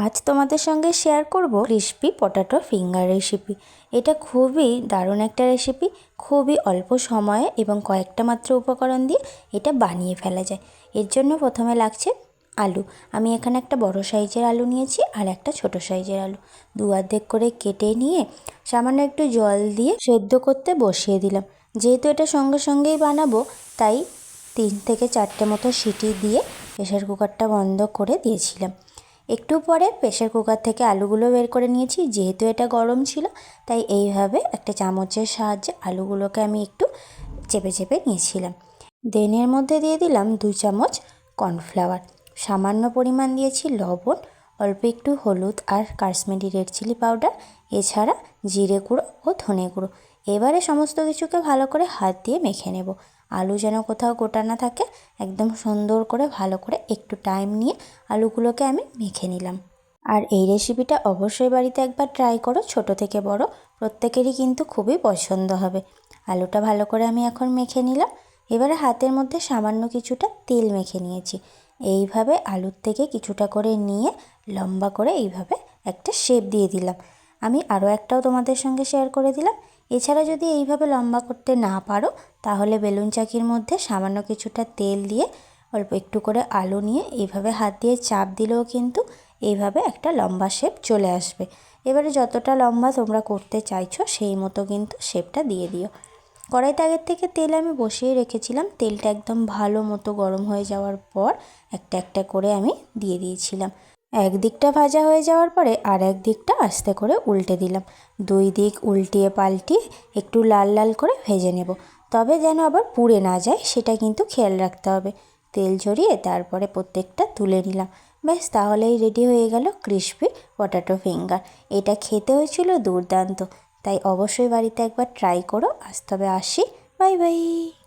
আজ তোমাদের সঙ্গে শেয়ার করব ক্রিসপি পটাটো ফিঙ্গার রেসিপি এটা খুবই দারুণ একটা রেসিপি খুবই অল্প সময়ে এবং কয়েকটা মাত্র উপকরণ দিয়ে এটা বানিয়ে ফেলা যায়। এর জন্য প্রথমে লাগছে আলু। আমি এখানে একটা বড় সাইজের আলু নিয়েছি আর একটা ছোট সাইজের আলু। দু অর্ধেক করে কেটে নিয়ে সামান্য একটু জল দিয়ে সেদ্ধ করতে বসিয়ে দিলাম। যেহেতু এটা সঙ্গে সঙ্গেই বানাবো, তাই তিন থেকে চারটে মতো সিটি দিয়ে প্রেশার কুকারটা বন্ধ করে দিয়েছিলাম। একটু পরে প্রেশার কুকার থেকে আলুগুলো বের করে নিয়েছি, যেহেতু এটা গরম ছিল, তাই এইভাবে একটা চামচের সাহায্যে আলুগুলোকে আমি একটু চেপে চেপে নিয়েছিলাম। দেনের মধ্যে দিয়ে দিলাম দু চামচ কর্নফ্লাওয়ার। সামান্য পরিমাণ দিয়েছি লবণ, অল্প একটু হলুদ আর কাশ্মীরি রেড চিলি পাউডার, এছাড়া জিরে গুঁড়ো ও ধনে গুঁড়ো। এবারে সমস্ত কিছুকে ভালো করে হাত দিয়ে মেখে নেব। আলু যেন কোথাও গোটা না থাকে, একদম সুন্দর করে, ভালো করে একটু টাইম নিয়ে আলুগুলোকে আমি মেখে নিলাম। আর এই রেসিপিটা অবশ্যই বাড়িতে একবার ট্রাই করো, ছোট থেকে বড়, প্রত্যেকেরই কিন্তু খুবই পছন্দ হবে। আলুটা ভালো করে আমি এখন মেখে নিলাম। এবারে হাতের মধ্যে সামান্য কিছুটা তেল মেখে নিয়েছি। এইভাবে আলুর থেকে কিছুটা করে নিয়ে লম্বা করে এইভাবে একটা শেপ দিয়ে দিলাম। আমি আরও একটাও তোমাদের সঙ্গে শেয়ার করে দিলাম। এছাড়া যদি এইভাবে লম্বা করতে না পারো, তাহলে বেলুন চাকির মধ্যে সামান্য কিছুটা তেল দিয়ে অল্প একটু করে আলু নিয়ে এইভাবে হাত দিয়ে চাপ দিলেও কিন্তু এইভাবে একটা লম্বা শেপ চলে আসবে। এবারে যতটা লম্বা তোমরা করতে চাইছো, সেই মতো কিন্তু শেপটা দিয়ে দিও। কড়াইতে আগের থেকে তেল আমি বসিয়ে রেখেছিলাম। তেলটা একদম ভালো মতো গরম হয়ে যাওয়ার পর একটা একটা করে আমি দিয়ে দিয়েছিলাম। এক দিকটা ভাজা হয়ে যাওয়ার পরে আর এক দিকটা আস্তে করে উল্টে দিলাম। দুই দিক উল্টিয়ে পাল্টিয়ে একটু লাল লাল করে ভেজে নেব। তবে যেন আবার পুড়ে না যায়, সেটা কিন্তু খেয়াল রাখতে হবে। তেল ঝরিয়ে তারপরে প্রত্যেকটা তুলে নিলাম। ব্যাস, তাহলেই রেডি হয়ে গেল ক্রিসপি পটাটো ফিঙ্গার। এটা খেতে হয়েছিল দুর্দান্ত। তাই অবশ্যই বাড়িতে একবার ট্রাই করো। আজ তবে আসি। Bye bye.